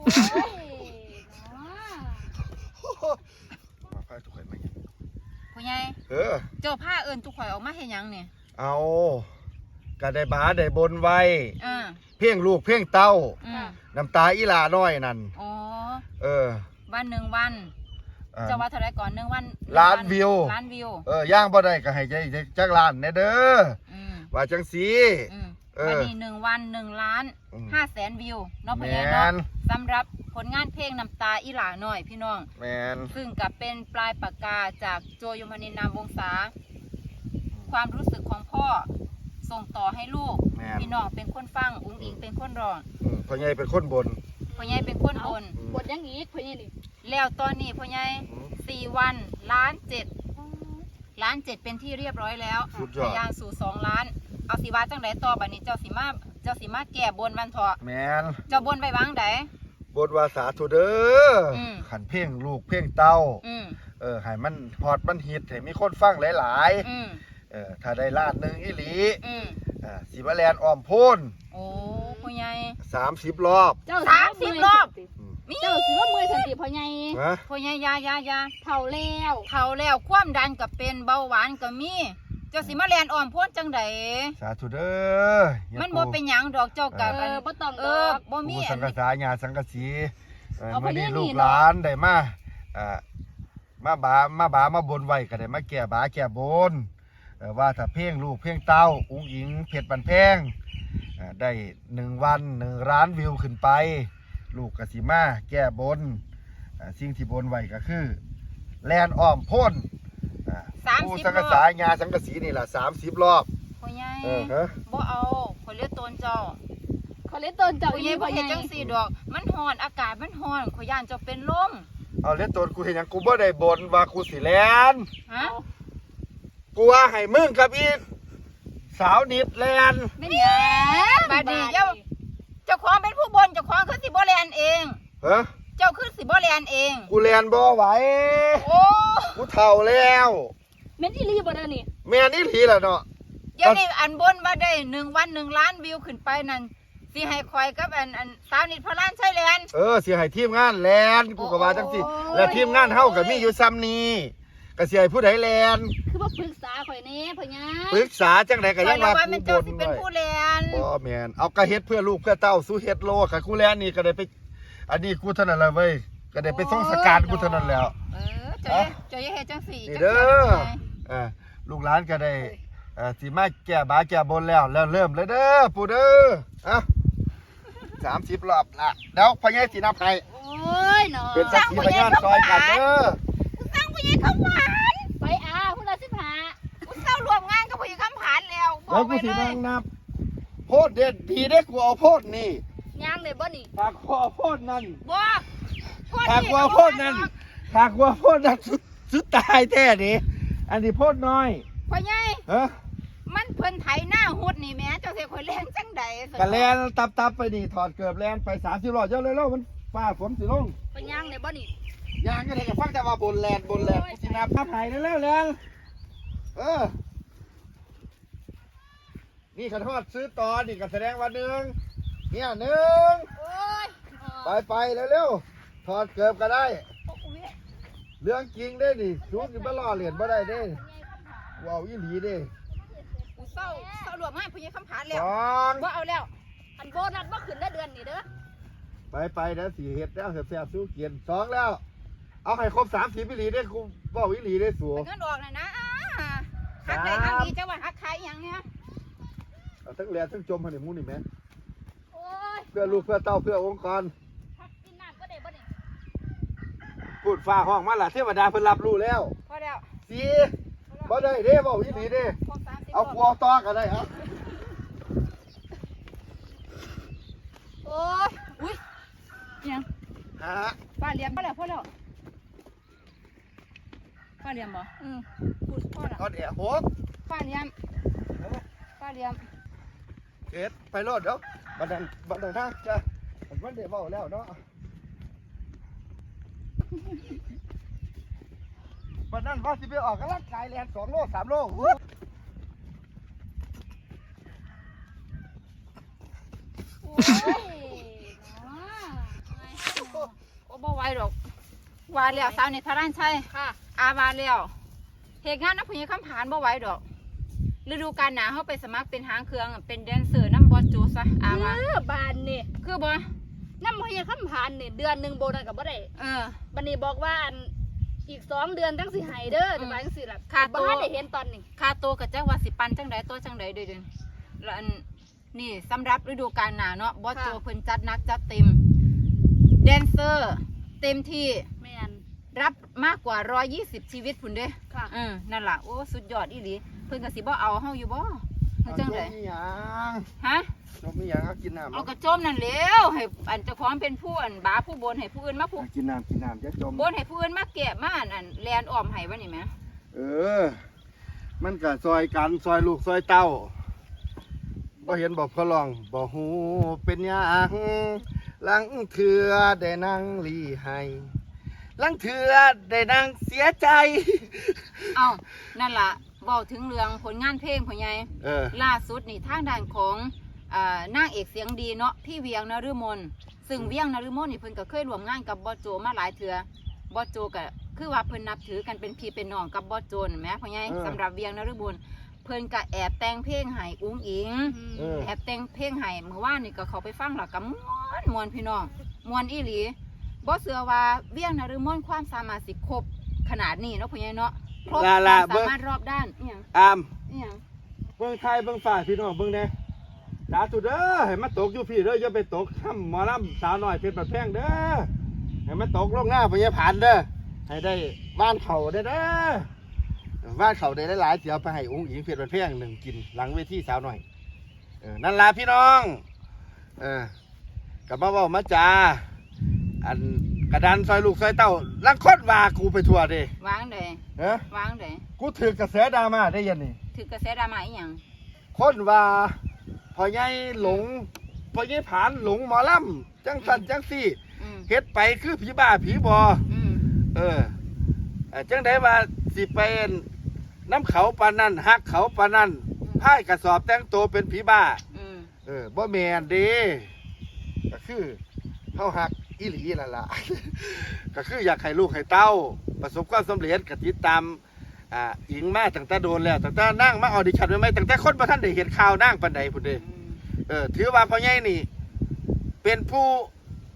โอ้ยเนาะมาพาทุกคนมาอย่างพ่อใหญ่เออ เจ้าผ้าเอิญตุกข่อยออกมาเฮ็ดหยังเนี่ยเอาก็ได้บาได้บนไว้ อ่าเพ่งลูกเพ่งเต้า อืมน้ำตาอีหลาน้อยนั่น อ๋อ เออวันหนึ่งวันอ่า เจ้าว่าเท่าไหรก่อนหนึ่งวันล้านวิว ล้านวิว เออย่างบ่ได้ก็ให้ใจจักล้านแน่เด้อ อืมว่าจังสี อืม เออ วันนี้หนึ่งวันหนึ่งล้านอืม ห้าแสนวิวเนาะพ่อแมใหญ่เนาะนสำหรับผลงานเพลงน้ำตาอีหลาหน่อยพี่น้อง แมน ซึ่งกับเป็นปลายปากกาจากโจยมนินนามวงศาความรู้สึกของพ่อส่งต่อให้ลูก แมนพี่น้องเป็นคนฟังอุ้งอิงเป็นคนร้องอืมพ่อใหญ่เป็นคนบนพ่อใหญ่เป็นคนโอนอืมบทยังอีกเพิ่นนี่ดิแล้วตอนนี้พ่อใหญ่อืม สี่วันล้านเจ็ดล้านเจ็ดเป็นที่เรียบร้อยแล้วสุดยอด ทะยานสู่สองล้าน เอาสิว่าจังไดต่อบัดนี้เจ้าสิมาเจ้าสิมาแก่บนวันเถาะแมนเจ้าบนไปวางไดบทว่าสาธุเด้ออม ขันเพ่งลูกเพ่งเต้า อืมเออให้มันฮอตมันฮิตให้มีคนฟังหลายอืมๆเออถ้าได้ล้านหนึงอีหลีอืมอ่าสิมาแลนอ้อมโพ้นโอ้พ่อใหญ่ 30 รอบเจ้าสามสิบรอบ อืมมีเจ้าสิว่ามือสันติพ่อใหญ่ฮะพ่อใหญ่ยายายาเฒ่าแล้วเฒ่าแล้วความดันก็เป็นเบาหวานก็มี เจ้าสิมาแลนอ่อมพ้นจังไดสาธุเด้ออย่ามันบ่ปูเป็นหยังดอกเจ้าเอกับอบ่ต้องเอดออกบ่มีปูอัสันงกษาญาสังกสีเออเอาไปมื้อนี้เรียนลูนี่กเนาะหลานได้มาอ่ามาบามาบามาบนไว้ก็ได้มาแก่บาแก่บนเออว่าถ้าเพ่งลูกเพ่งเต้าอุ้งอิงเพชรบันแพงอ่าได้หนึ่งวันหนึ่งล้านวิวขึ้นไป ลูกกสิมาแก้บนอ่าสิ่งที่บนไว้ก็คือ แลนอ้อมพ่นอ่า สามปูสิบสังรกอษาบญาสังกสีนี่แหละสามสิบรอบ พ่อใหญ่เออฮะ บ่เอาขอยเลือดตนเจ้าเขาเล่นต้นเจ้าพ่ออีใหญ่นี่บ่พ่อใหเฮ็ดญ่จังซี่ดอก มันร้อนอากาศมันร้อนขอยย่านเจ้าเป็นลมเอาเล่นตัวกูเห็นหยังกูบ่ได้บนว่ากูสิแลนฮะกูว่าให้มึงกับอีสาวนิดแลนไม่หยังบาดนี้เจ้าเจ้าของเป็นผู้บนเจ้าของคือสิบ่แลนเองฮะ เจ้าคือสิบ่แลนเอง กูแลนบ่ไหวโอ้กูเฒ่าแล้วแม่นอีหลีบ่เด้อนี่แม่นี่หลีล่ะเนาะเดี๋ยวนี้อันบนว่าได้หนึ่งวันหนึ่งล้านวิวขึ้นไปนั่นสิให้คอยกับอันอันสาวนิดพระล้านใช่แลนเออสิให้ทีมงานแลนกูก็ว่าจังสิโอ้ยแล้วทีมงานเฮาก็มีอยู่ซ้ำนี้ก็สิให้ผู้ใดแลนคือบ่ปรึกษาข่อยแน่พ่อใหญ่ปรึกษาจังไดก็คยัอยงละว่าว่ากูมันบเจ้านสิเป็นไว้ผู้แลนบ่แม่นเอากระเฮ็ดเพื่อลูกเพื่อเต้าสู้เฮ็ดโลค่ะกูแลนนี่ก็ได้ไป อันนี้กูเท่านั้นแหละเว้ยก็ได้ไปส่งสการกูเท่านั้นแล้ว เออเจ้าอย่าเจ้าอย่าเฮ็ดจังสี่นี่จังเด้อซี่เออลูกหลานก็ได้เอ่อสิมาแก้บาแก้บนแล้วแล้วเริ่มเลยเด้อปู่เด้อเอะสามสิบรอบละเดี๋ยวพญายสีนับให้โอ้ยเนาะเป็นสักขีพยานซอยกันเด้อสร้างผู้หญิงคำผานไปอาพุ่นละ15กูเข้ารวมงานกับผู้หญิงคำผานแล้วบแล้อวกกูไปสิเลนั่ยงนับ โพดเด็ดดีเด้กูเอาโพดนี่ ย่างได้บ่นี่หากกูเอาโพดนั่นบอกโคตรหากกูเอาโพดนั่นหากกูเอาโพดนั่นสุดสุดตายแท้ดิอันนี้โพดน้อยพ่อใหญ่ฮะมันเพิ่นไถหน้าหุดนี่แหม่เจ้าเสียข่อยแรงจังใดกะแลนตับตับๆไปนี่ถอดเกือบแลนไปสามสิบรอบเจ้าเลยแล้วมันฟ้าฝนสิลงไปย่างได้บ่นี่ยางก็ได้กับฟังแต่ว่าบนแลนบนแลนกูสินับภาพถ่ายได้แล้วแลนเออนี่ขันทอดซื้อต่อนี่ก็แสดงว่าหนึ่ง เนี่ยหนึ่งโอ้ยไปไปเร็วๆถอดเกือบก็ได้โอ้ยเรื่องจริงได้นี่ชูกินบ่ล่อเหรียญบ่ได้เด้ว้าวอีหลีเด้กูเศร้าเศร้ารวมงานผู้หญิงคำผานสแล้วองบ่เอาแล้วอันโบนัสบ่ขึ้นได้เดือนนี่เด้อไปไปเด้อสี่เฮ็ดแล้วแซ่บๆสู้กินสองแล้ว เอาให้ครบสามสิบอีหลีได้กูว้าวอีหลีได้สูไปเงินออกน่ะนะอ่าหักได้หักดีเจ้าว่าหักใครอย่างเนี้ยเอาทั้งแลนทั้งจมให้หมูนี่แม่โอ้ย เพื่อลูกเพื่อเต้าเพื่อองค์กรพักกินน้ำก็ได้บ่นี่พูดฟ้าห้องมาล่ะเทวดาเพิ่นรับรู้แล้วพอแล้วสีบ่ได้เด้บ่อีหลีเด้ครบสามสิบเอากลัวต่อก็ได้ครับโอ้ยอุ้ยยังฮะป้าเลี้ยงพอแล้วพอแล้วป้าเลี้ยงบ่อืมพูดพอแล้วก็เดี๋ยวหกป้าเลี้ยงป้าเลี้ยง เอ็ดไปรถเดี๋ยวบันไดบันไดทางจ้ะมันเดี๋ยวเบาแล้วเนาะบันนั้นว่าสิไปออกกำลังกายแลนสองโลสามโลอู้โอ้ยเนาะดอกว่าแล้วสาวในพระรานชัยค่ะ อาว่าแล้วเหตุงานนักพยาคำผานบ่ไหวดอก ฤดูกาลหนาวเขาไปสมัครเป็นหางเครื่องเป็นแดนเซอร์น้ำบอสโจซะอาว่าเออบานนี่คือบ่น้ำพยาคำผ่านนี่เดือนหนึ่งโบนัสกับบ่ได้เออ บันนี้บอกว่าอันอีกสองเดือนจังสิใหายเด้ออืจะมไปจังสิล่ะค่าตัวบ้านได้เห็นตอนนี้ค่าตัวกับจักว่าสิปันจังใดตัวจังใดเด้อเด้อแล้วอันนี่สำหรับฤดูกาลหนาวเนาะบอสโจเพิ่นจัดหนักจัดเต็มแดนเซอร์ เต็มที่แม่นรับมากกว่า 120 ชีวิตพุ่นเด้ค่ะ เออนั่นล่ะโอ้สุดยอดอีหลีเพิ่นก็สิบ่เอาเฮาอยู่บ่เฮ็ดจังไดจมมีหยังฮะจมมีหยังเอากินน้ำเอากระโจมนั่นแหล้วให้อันเจ้าของเป็นผู้อันบาผู้บนให้ผู้อื่นมาผู้เอากินน้ำกินน้ำจะจมบนให้ผู้อื่นมาแกะมาอันอันแลนอ้อมให้ว่านี่แหมเออ มันก็ซอยกันซอยลูกซอยเต้าบ่เห็นบอกพอลองบ่ฮู้เป็นหยังลังเถือได้นั่งลีให้ลังเถือได้นั่งเสียใจ เอ้านั่นล่ะ เว้าถึงเรื่องผลงานเพลงพ่อใหญ่เออ ล่าสุดนี่ทางด้านของอ่านางเอกเสียงดีเนาะพี่เวียงนฤมลซึ่งเวียงนฤมลนี่เพิ่นก็เคยร่วมงานกับบอสโจมาหลายเทื่อบอสโจก็คือว่าเพิ่นนับถือกันเป็นพี่เป็นน้องกับบอสโจนั่นแหมพ่อใหญ่เออ สำหรับเวียงนฤมลเพิ่นก็แอบแต่งเพลงให้อุ้งอิง เออ แอบแต่งเพลงให้เมื่อวานนี่ก็เขาไปฟังแล้วก็ม่วนม่วนพี่น้องม่วนอีหลีบ่เสือว่าเวียงนฤมลความสามารถสิครบขนาดนี้เนาะพ่อใหญ่เนาะ ครบลาคลาวามเบิ่สาง มารถรอบด้านอีหยังอามอีหยังเบิ่งไทยเบิ่งฝ่ายพี่น้องเบิ่งแหน่สาธุเด้อให้มันตกอยู่พี่เด้ออย่าไปตกค่ำหมอลำสาวน้อยเพชรบัดแพงเด้อให้มันตกลงหน้าพญาผ่านเด้อให้ได้บ้านเขาได้เด้อบ้านเขาได้หลายๆเสียวไปให้อุ้งอิงเพชรบัดแพงหนึ่งกินหลังเวทีสาวน้อยเออนั่นล่ะพี่น้องเออกลับมาเว้ามาจาอันกระดานซอยลูกซอยเต้าลังคดว่ากูไปทั่วเด้ วางไดเอ้อวางไดกูถือกระแสดราม่าได้ยันนี่ถือกระแสดราม่าอีหยังคนว่าพอใหญ่หลงพอใหญ่ผานหลงหมอลำจังสันจังสี่อืมเฮ็ดไปคือผีบ้าผีบออืมเออเอ่อจังได้ว่าสิเป็นน้ำเขาปานนั่นหักเขาปานนั่นพายกระสอบแต่งตัวเป็นผีบ้า อืมเออบ่แมนเด้ก็คือเฮาหัก อีหลีนั่นล่ะ ก็คืออยากให้ลูกให้เต้า ประสบความสำเร็จก็ติดตามอ่าอิงมาตั้งแต่โดนแล้วตั้งแต่นั่งมาออดิชั่นไว้ไหมตั้งแต่คนบ่ทันได้เห็นข่าวนั่งปานใดพุ่นเด้อืมเออถือว่าพ่อใหญ่นี่ เป็นผู้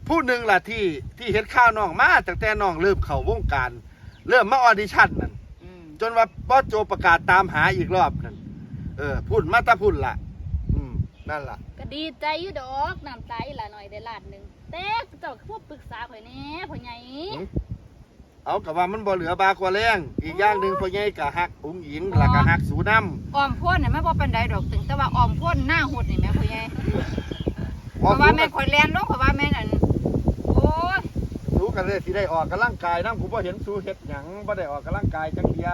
ผู้หนึ่งล่ะที่ที่เห็นข่าวน้องมาตั้งแต่น้องเริ่มเข้าวงการ เริ่มมาออดิชั่นนั่นอืมจนว่าบอสโจประกาศตามหาอีกรอบนั่น เออพุ่นมาตาพุ่นล่ะ อืม นั่นล่ะ ก็ดีใจอยู่ดอกน้ำตาอีหละหน่อยได้ล้านหนึ่ง แต่เจ้าพวกปรึกษาข่อยแหน่พ่อใหญ่เอากับว่ามันบ่เหลือบากว่าแรงอีกอย่างหนึ่งพ่อใหญ่ก็ฮักอุ้งหญิงแล้วก็ฮักสูน้อ้อมพ่นน่ะแม่บ่ปานใดดอกถึงแต่ว่าอ้อมพ่นหน้าหดนี่แม่พ่อใหญ่ำเพราะว่าแม่นข่อยแลนลงเพราะว่าแม่นอันโอ้ยสู้กันเลยสิได้ออกกำลังกายน้ำกูบ่เห็นสู้เฮ็ดหยังบ่ได้ออกกำลังกายจังเดีย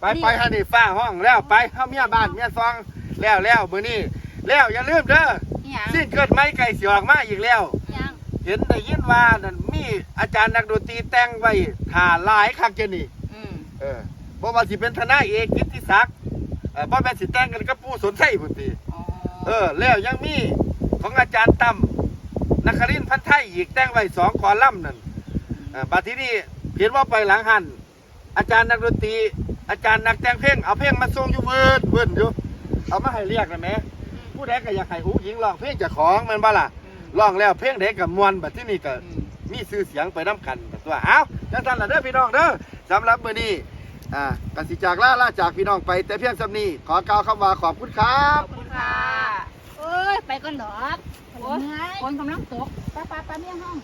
ไปไปฮะนี่ฟ้าห้องแล้วไปเฮาเมียบ้านเมียซองแล้วแล้วมื้อนี้แล้วอย่าลืมเด้ออีหยัง สิ่งเกิดไม่ไก่สิออกมาอีกแล้วยัง เห็นได้ยินว่านั่นมีอาจารย์นักดนตรีแต่งไว้ถ่าหลายคักเจนี่อืมเออบ่ว่าสิเป็นทนายเอกกิตติศักดิ์เออบ่แม่นสิแต่งกันกับปู่สนไสพุ่นติอ๋อเออ แล้วยังมีของอาจารย์ตั้มนครินทร์พันไทยอีกแต่งไว้สองคอลัมน์นั่นเออบัดทีนี้เห็นว่าไปหลังหันอาจารย์นักดนตรีอาจารย์นักแต่งเพลงเอาเพลงมาส่งอยู่เวิร์ดเวิร์ดอยู่เอามาให้เรียกนะแหม่ผู้ใดก็อยากให้อู้หญิงร้องเพลงเจ้าของแม่นบ่ล่ะอืม ร้องแล้วเพลงเด็กกับมวนบัดที่นี่ก็อืมมีชื่อเสียงไปน้ำกันแบบตัวเอ้าจังซั่นล่ะเด้อพี่น้องเด้อสำหรับมื้อนี้อ่ากสิจากลาลาจากพี่น้องไป แต่เพียงสำนี้ขอกล่าวคำว่าขอบคุณครัขบอบคุณค่ะเอ้ยไปก่อนดอกโอ้ยเหนื่อยฝนกำลังตกป้าป้าป้าเมี่ยงห้อง